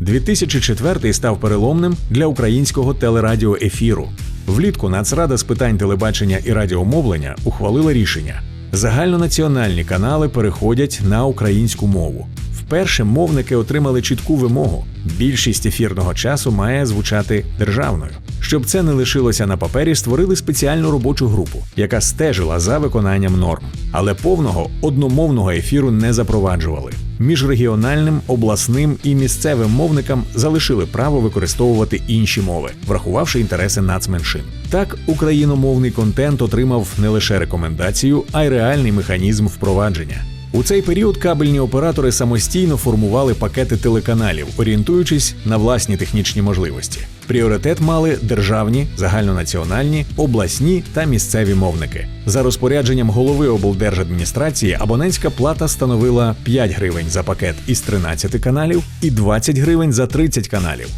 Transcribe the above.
2004 став переломним для українського телерадіоефіру. Влітку Нацрада з питань телебачення і радіомовлення ухвалила рішення: загальнонаціональні канали переходять на українську мову. Вперше мовники отримали чітку вимогу: більшість ефірного часу має звучати державною. Щоб це не лишилося на папері, створили спеціальну робочу групу, яка стежила за виконанням норм. Але повного одномовного ефіру не запроваджували. Міжрегіональним, обласним і місцевим мовникам залишили право використовувати інші мови, врахувавши інтереси нацменшин. Так, україномовний контент отримав не лише рекомендацію, а й реальний механізм впровадження. У цей період кабельні оператори самостійно формували пакети телеканалів, орієнтуючись на власні технічні можливості. Пріоритет мали державні, загальнонаціональні, обласні та місцеві мовники. За розпорядженням голови облдержадміністрації абонентська плата становила 5 гривень за пакет із 13 каналів і 20 гривень за 30 каналів.